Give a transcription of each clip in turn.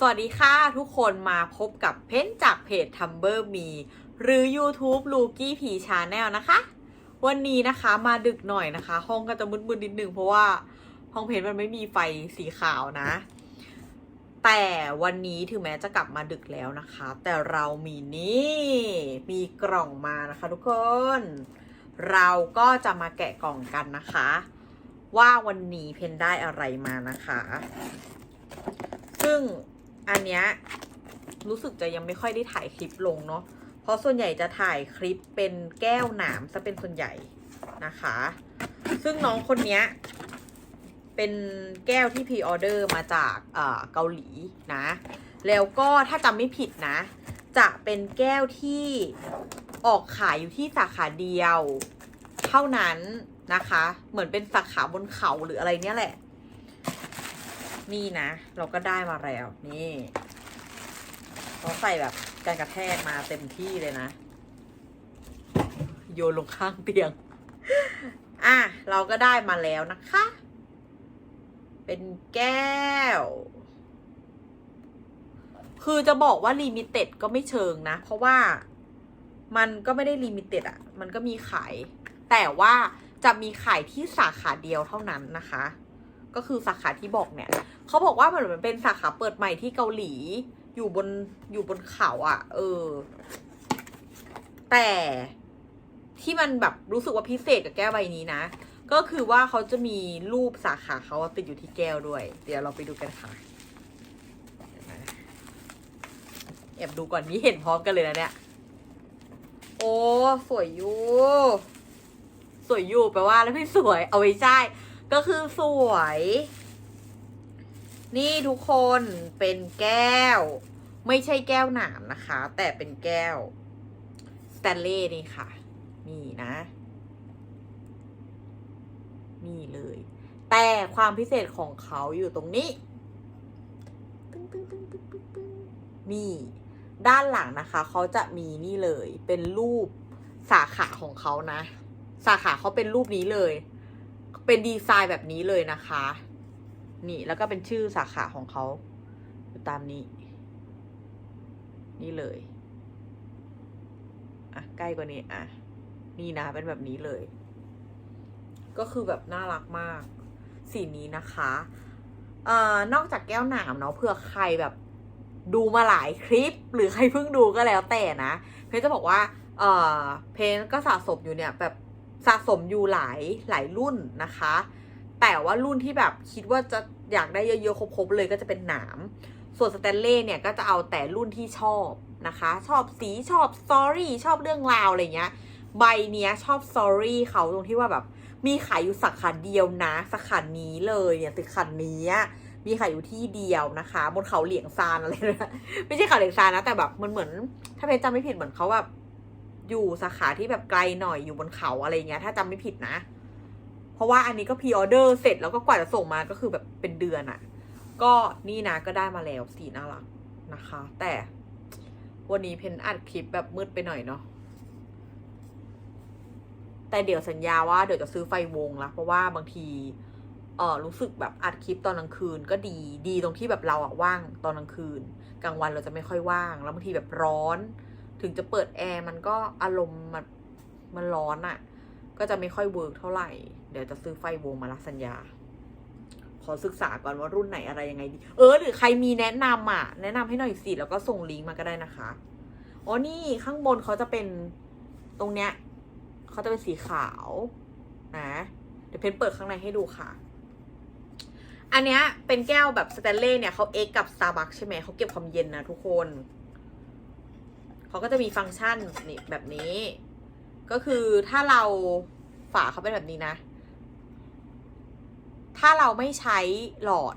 สวัสดีค่ะทุกคนมาพบกับเพ้นจากเพจ Tumber Me หรือ YouTube l u k i e P Channel นะคะ วันนี้นะคะมาดึกหน่อยนะคะ ห้องก็จะมืดๆนิดนึงเพราะว่าห้องเพนมันไม่มีไฟสีขาวนะ แต่วันนี้ถึงแม้จะกลับมาดึกแล้วนะคะ แต่เรามีนี่มีกล่องมานะคะทุกคน เราก็จะมาแกะกล่องกันนะคะ ว่าวันนี้เพนได้อะไรมานะคะ ซึ่ง อันเนี้ยรู้สึกจะยังไม่ค่อยได้ถ่ายคลิปลงเนาะ เพราะส่วนใหญ่จะถ่ายคลิปเป็นแก้วหนามซะเป็นส่วนใหญ่นะคะ ซึ่งน้องคนเนี้ยเป็นแก้วที่พรีออเดอร์มาจากเอ่อเกาหลีนะ แล้วก็ถ้าจำไม่ผิดนะ จะเป็นแก้วที่ออกขายอยู่ที่สาขาเดียว เท่านั้นนะคะ เหมือนเป็นสาขาบนเขาหรืออะไรเนี้ยแหละ นี่นะ เราก็ได้มาแล้วนี่เขาใส่แบบการกระแทกมาเต็มที่เลยนะ โยนลงข้างเตียง อะ เราก็ได้มาแล้วนะคะ เป็นแก้ว คือจะบอกว่าลิมิเต็ดก็ไม่เชิงนะ เพราะว่ามันก็ไม่ได้ลิมิเต็ดอะมันก็มีขาย แต่ว่าจะมีขายที่สาขาเดียวเท่านั้นนะคะ ก็คือสาขาที่บอกเนี่ย เขาบอกว่าเหมือนมันเป็นสาขาเปิดใหม่ที่เกาหลี อยู่บนอยู่บนเขาอะ่ะ เออ แต่ที่มันแบบรู้สึกว่าพิเศษกับแก้วใบนี้นะ ก็คือว่าเขาจะมีรูปสาขาเขาติดอยู่ที่แก้วด้วย เดี๋ยวเราไปดูกันค่ะเดี๋ยวนะแอบดูก่อนนี้เห็นพร้อมกันเลยนะเนี่ย โอ้ สวยอยู่ สวยอยู่แปลว่าแล้วไม่สวย เอาไว้ใช่ ก็คือสวย นี่ทุกคนเป็นแก้ว ไม่ใช่แก้วหนามนะคะ แต่เป็นแก้วสแตนเล่นี่ค่ะ นี่นะนี่เลย แต่ความพิเศษของเขาอยู่ตรงนี้นี่ ด้านหลังนะคะ เขาจะมีนี่เลย เป็นรูปสาขาของเขานะ สาขาเขาเป็นรูปนี้เลย เป็นดีไซน์แบบนี้เลยนะคะ นี่แล้วก็เป็นชื่อสาขาของเขาอยู่ตามนี้ นี่เลยอะใกล้กว่านี้อะนี่นะเป็นแบบนี้เลย ก็คือแบบน่ารักมาก สีนี้นะคะเอ่อนอกจากแก้วหนามเนาะเผื่อใครแบบดูมาหลายคลิป หรือใครเพิ่งดูก็แล้วแต่นะ เพนจะบอกว่าเอ่อเพนก็สะสมอยู่เนี่ยแบบสะสมอยู่หลายหลายรุ่นนะคะ แต่ว่ารุ่นที่แบบคิดว่าจะอยากได้เยอะๆ ครบๆ เลยก็จะเป็นหนาม ส่วนสแตนเล่เนี่ยก็จะเอาแต่รุ่นที่ชอบนะคะ ชอบสีชอบสตอรี่ชอบเรื่องราวอะไรเงี้ย ใบเนี้ยชอบสตอรี่เขาตรงที่ว่าแบบมีขายอยู่สาขาเดียวนะสาขานี้เลยเนี่ยตึกขันนี้มีขายอยู่ที่เดียวนะคะบนเขาเหลียงซานอะไรนะไม่ใช่เขาเหลียงซานนะแต่แบบมันเหมือน ถ้าเพนจำไม่ผิดเหมือนเขาแบบอยู่สาขาที่แบบไกลหน่อยอยู่บนเขาอะไรเงี้ยถ้าจำไม่ผิดนะ เพราะว่าอันนี้ก็พรีออเดอร์เสร็จแล้วก็กว่าจะส่งมาก็คือแบบเป็นเดือนอะ่ะ ก็นี่นะก็ได้มาแล้วสีน่ารักนะคะ แต่วันนี้เพนอัดคลิปแบบมืดไปหน่อยเนาะแต่เดี๋ยวสัญญาว่าเดี๋ยวจะซื้อไฟวงละเพราะว่าบางทีเออรู้สึกแบบอัดคลิปตอนกลางคืนก็ดีดีตรงที่แบบเราอะว่างตอนกลางคืน กลางวันเราจะไม่ค่อยว่าง แล้วบางทีแบบร้อน ถึงจะเปิดแอร์มันก็อารมณ์มันมันร้อนอะ ก็จะไม่ค่อยเวิร์กเท่าไหร่ เดี๋ยวจะซื้อไฟวงมาละสัญญา ขอศึกษาก่อนว่ารุ่นไหนอะไรยังไงดี เออ หรือใครมีแนะนำอะ แนะนำให้หน่อยสิ แล้วก็ส่งลิงก์มาก็ได้นะคะ อ๋อ นี่ข้างบนเขาจะเป็นตรงเนี้ยเขาจะเป็นสีขาวนะ เดี๋ยวเพนเปิดข้างในให้ดูค่ะ อันเนี้ยเป็นแก้วแบบสแตนเล่เนี่ยเขาเอกกับ Starbucks ใช่ไหม เขาเก็บความเย็นนะทุกคนเขาก็จะมีฟังก์ชันนี่แบบนี้ ก็คือถ้าเรา ฝาเขาเป็นแบบนี้นะ ถ้าเราไม่ใช้หลอด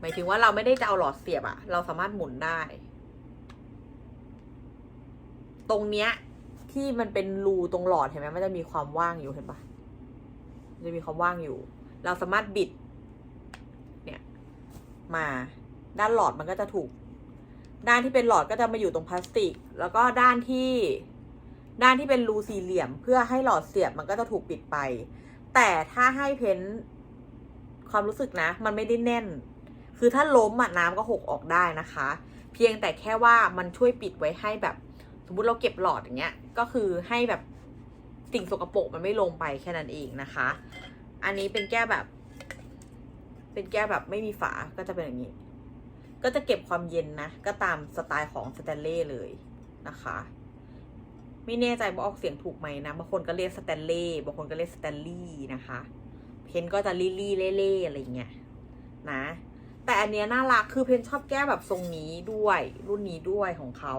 หมายถึงว่าเราไม่ได้จะเอาหลอดเสียบอะเราสามารถหมุนได้ ตรงเนี้ย ที่มันเป็นรูตรงหลอดเห็นไหมมันจะมีความว่างอยู่เห็นปะจะมีความว่างอยู่ เราสามารถบิด เนี่ย มาด้านหลอดมันก็จะถูก ด้านที่เป็นหลอดก็จะมาอยู่ตรงพลาสติก แล้วก็ด้านที่ ด้านที่เป็นรูสี่เหลี่ยม เพื่อให้หลอดเสียบมันก็จะถูกปิดไป แต่ถ้าให้เพ้นท์ความรู้สึกนะ มันไม่ได้แน่น คือถ้าล้มอะน้ำก็หกออกได้นะคะ เพียงแต่แค่ว่ามันช่วยปิดไว้ให้แบบ สมมติเราเก็บหลอดอย่างเงี้ย ก็คือให้แบบสิ่งสกปรกมันไม่ลงไปแค่นั้นเองนะคะ อันนี้เป็นแก้วแบบ เป็นแก้วแบบไม่มีฝาก็จะเป็นอย่างนี้ ก็จะเก็บความเย็นนะ ก็ตามสไตล์ของสแตนเล่เลยนะคะ ไม่แน่ใจว่าออกเสียงถูกไหมนะบางคนก็เรียกสแตนเล่บางคนก็เรียกสแตนลี่นะคะ เพนก็จะลี่ลี่เล่เล่อะไรเงี้ยนะ แต่อันเนี้ยน่ารักคือเพนชอบแก้แบบทรงนี้ด้วย รุ่นนี้ด้วยของเขา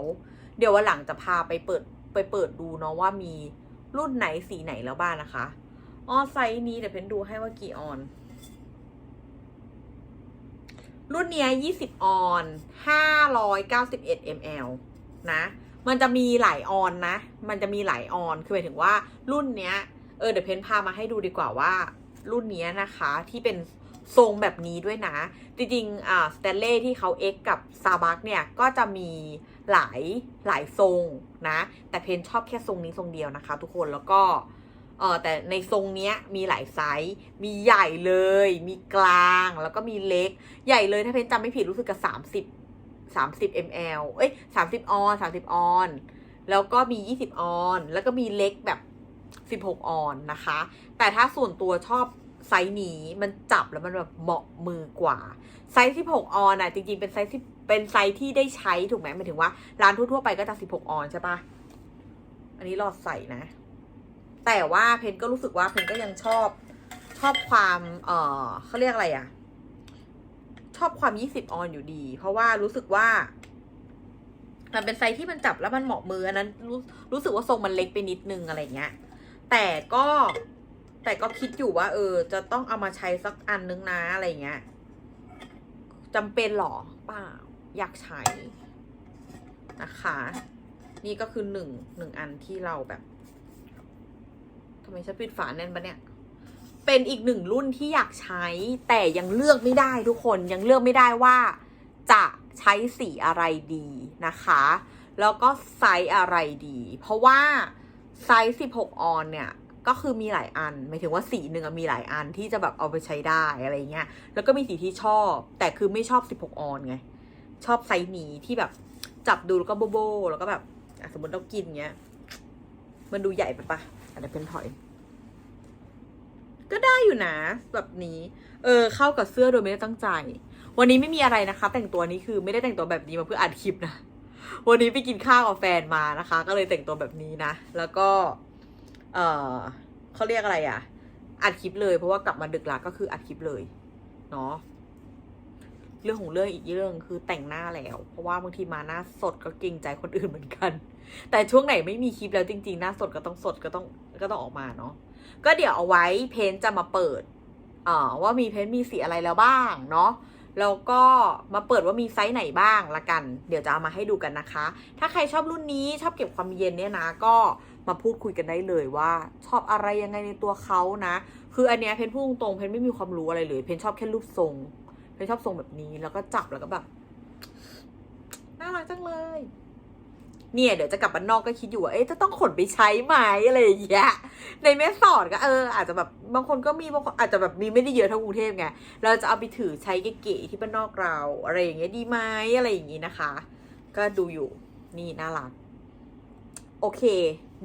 เดี๋ยววันหลังจะพาไปเปิดไปเปิดดูเนาะว่ามีรุ่นไหนสีไหนแล้วบ้างนะคะอ๋อไซส์นี้เดี๋ยวเพนดูให้ว่ากี่ออน รุ่นเนี้ย20 ออน 591 ml นะ มันจะมีหลายออนนะ มันจะมีหลายออน คือหมายถึงว่ารุ่นเนี้ย เออเดี๋ยวเพนพามาให้ดูดีกว่าว่า รุ่นเนี้ยนะคะที่เป็นทรงแบบนี้ด้วยนะ จริงๆ อ่าสเตเล่ที่เขาเอ็กกับซาบักเนี่ย ก็จะมีหลายหลายทรงนะ แต่เพนชอบแค่ทรงนี้ทรงเดียวนะคะ ทุกคนแล้วก็เออแต่ในทรงเนี้ยมีหลายไซส์มีใหญ่เลย มีกลางแล้วก็มีเล็ก ใหญ่เลยถ้าเพนจำไม่ผิดรู้สึกกับ สามสิบสามสิบ ml เอ้ยสามสิบออนสามสิบออน แล้วก็มียี่สิบออน แล้วก็มีเล็กแบบสิบหกออนนะคะ แต่ถ้าส่วนตัวชอบไซส์นี้มันจับแล้วมันแบบเหมาะมือกว่า ไซส์สิบหกออนอะจริงๆ เป็นไซส์ที่เป็นไซส์ที่ได้ใช้ถูกไหมหมายถึงว่าร้านทั่วๆไปก็จะสิบหกออนใช่ปะอันนี้หลอดใส่นะ แต่ว่าเพนก็รู้สึกว่าเพนก็ยังชอบชอบความ เออเขาเรียกอะไรอะ่ะ ชอบความยี่สิบออนอยู่ดี เพราะว่ารู้สึกว่า มันเป็นไซส์ที่มันจับแล้วมันเหมาะมืออันนั้นรู้รู้สึกว่าทรงมันเล็กไปนิดนึงอะไรเงี้ย แต่ก็แต่ก็คิดอยู่ว่า เออ จะต้องเอามาใช้สักอันนึงนะอะไรเงี้ยจำเป็นหรอเปล่าอยากใช้นะคะ นี่ก็คือหนึ่งหนึ่งอันที่เราแบบทำไมฉันปิดฝาแน่นปะเนี่ย เป็นอีกหนึ่งรุ่นที่อยากใช้ แต่ยังเลือกไม่ได้ทุกคนยังเลือกไม่ได้ว่าจะใช้สีอะไรดีนะคะ แล้วก็ไซส์อะไรดี เพราะว่าไซส์ 16 ออนเนี่ยก็คือมีหลายอันหมายถึงว่าสีหนึ่งมีหลายอันที่จะแบบเอาไปใช้ได้อะไรเงี้ยแล้วก็มีสีที่ชอบ แต่คือไม่ชอบ 16 ออนไง ชอบไซส์นี้ที่แบบจับดูแล้วก็โบโบแล้วก็แบบสมมติเรากินเงี้ย มันดูใหญ่ไปปะอะเดี๋ยวเป็นถอย ก็ได้อยู่นะแบบนี้ เออ เข้ากับเสื้อโดยไม่ได้ตั้งใจ วันนี้ไม่มีอะไรนะคะ แต่งตัวนี้คือไม่ได้แต่งตัวแบบนี้มาเพื่ออัดคลิปนะ วันนี้ไปกินข้าวกับแฟนมานะคะ ก็เลยแต่งตัวแบบนี้นะ แล้วก็ เออเขาเรียกอะไรอะ่ะ อัดคลิปเลยเพราะว่ากลับมาดึกละก็คืออัดคลิปเลยเนาะเรื่องของเรื่องอีกเรื่องคือแต่งหน้าแล้ว เพราะว่าบางทีมาหน้าสดก็เกรงใจคนอื่นเหมือนกัน แต่ช่วงไหนไม่มีคลิปแล้วจริง ๆ หน้าสดก็ต้องสดก็ต้องก็ต้องออกมาเนาะ ก็เดี๋ยวเอาไว้เพนจะมาเปิดว่ามีเพนมีสีอะไรแล้วบ้างเนาะแล้วก็มาเปิดว่ามีไซส์ไหนบ้างละกัน เดี๋ยวจะเอามาให้ดูกันนะคะ ถ้าใครชอบรุ่นนี้ชอบเก็บความเย็นเนี่ยนะ ก็มาพูดคุยกันได้เลยว่า ชอบอะไรยังไงในตัวเขานะ คืออันเนี้ยเพนพูดตรงเพนไม่มีความรู้อะไรเลย เพนชอบแค่รูปทรง เพนชอบทรงแบบนี้ แล้วก็จับแล้วก็แบบน่ารักจังเลย เนี่ยเดี๋ยวจะกลับบ้านนอกก็คิดอยู่ว่าเอ๊ะจะต้องขนไปใช้ไหมอะไรอย่างเงี้ย ในแม่สอดก็เอออาจจะแบบบางคนก็มีบางคนอาจจะแบบมีไม่ได้เยอะเท่ากรุงเทพไงเราจะเอาไปถือใช้เก๋ๆที่บ้านนอกเรา อะไรอย่างเงี้ยดีไหมอะไรอย่างงี้นะคะ ก็ดูอยู่นี่น่ารักโอเค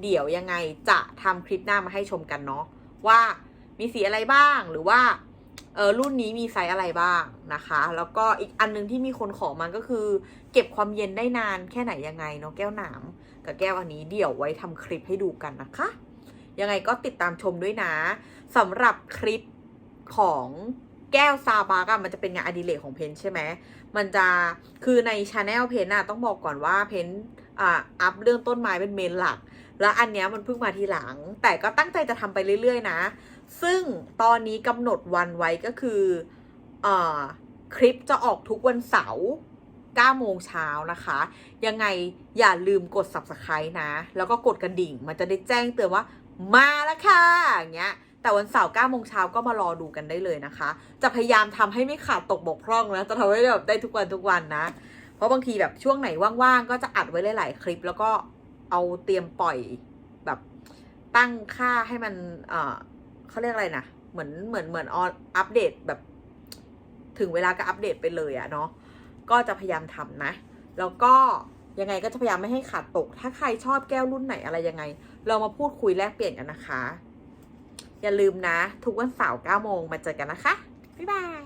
เดี๋ยวยังไงจะทำคลิปหน้ามาให้ชมกันเนาะว่ามีสีอะไรบ้างหรือว่าเออรุ่นนี้มีไซส์อะไรบ้างนะคะ แล้วก็อีกอันนึงที่มีคนขอมาก็คือ เก็บความเย็นได้นานแค่ไหนยังไงเนาะแก้วหนามกับแก้วอันนี้เดี๋ยวไว้ทำคลิปให้ดูกันนะคะ ยังไงก็ติดตามชมด้วยนะสำหรับคลิปของแก้วซาบากอะมันจะเป็นงานอดิเรกของเพนใช่ไหม มันจะคือในชาแนลเพนอะต้องบอกก่อนว่าเพนอ่าอัพเรื่องต้นไม้เป็นเมนหลัก แล้วอันเนี้ยมันเพิ่งมาทีหลัง แต่ก็ตั้งใจจะทำไปเรื่อย ๆ นะ ซึ่งตอนนี้กำหนดวันไว้ก็คืออ่าคลิปจะออกทุกวันเสาร์9โมงเช้านะคะ ยังไงอย่าลืมกด subscribe นะ แล้วก็กดกระดิ่ง มันจะได้แจ้งเตือนว่า มาแล้วค่ะอย่างเงี้ยแต่วันเสาร์9โมงเช้าก็มารอดูกันได้เลยนะคะ จะพยายามทำให้ไม่ขาดตกบกพร่องนะ จะทำให้แบบได้ทุกวันทุกวันนะ เพราะบางทีแบบช่วงไหนว่างๆ ก็จะอัดไว้หลายๆคลิป แล้วก็เอาเตรียมปล่อยแบบตั้งค่าให้มัน เออเขาเรียกอะไรนะ เหมือนเหมือนเหมือนออัปเดตแบบ ถึงเวลาก็อัปเดตไปเลยอะเนาะ ก็จะพยายามทำนะ แล้วก็ ยังไงก็จะพยายามไม่ให้ขาดตก ถ้าใครชอบแก้วรุ่นไหนอะไรยังไง เรามาพูดคุยแลกเปลี่ยนกันนะคะ อย่าลืมนะ ทุกวันเสาร์9โมงมาเจอกันนะคะ บ๊ายบาย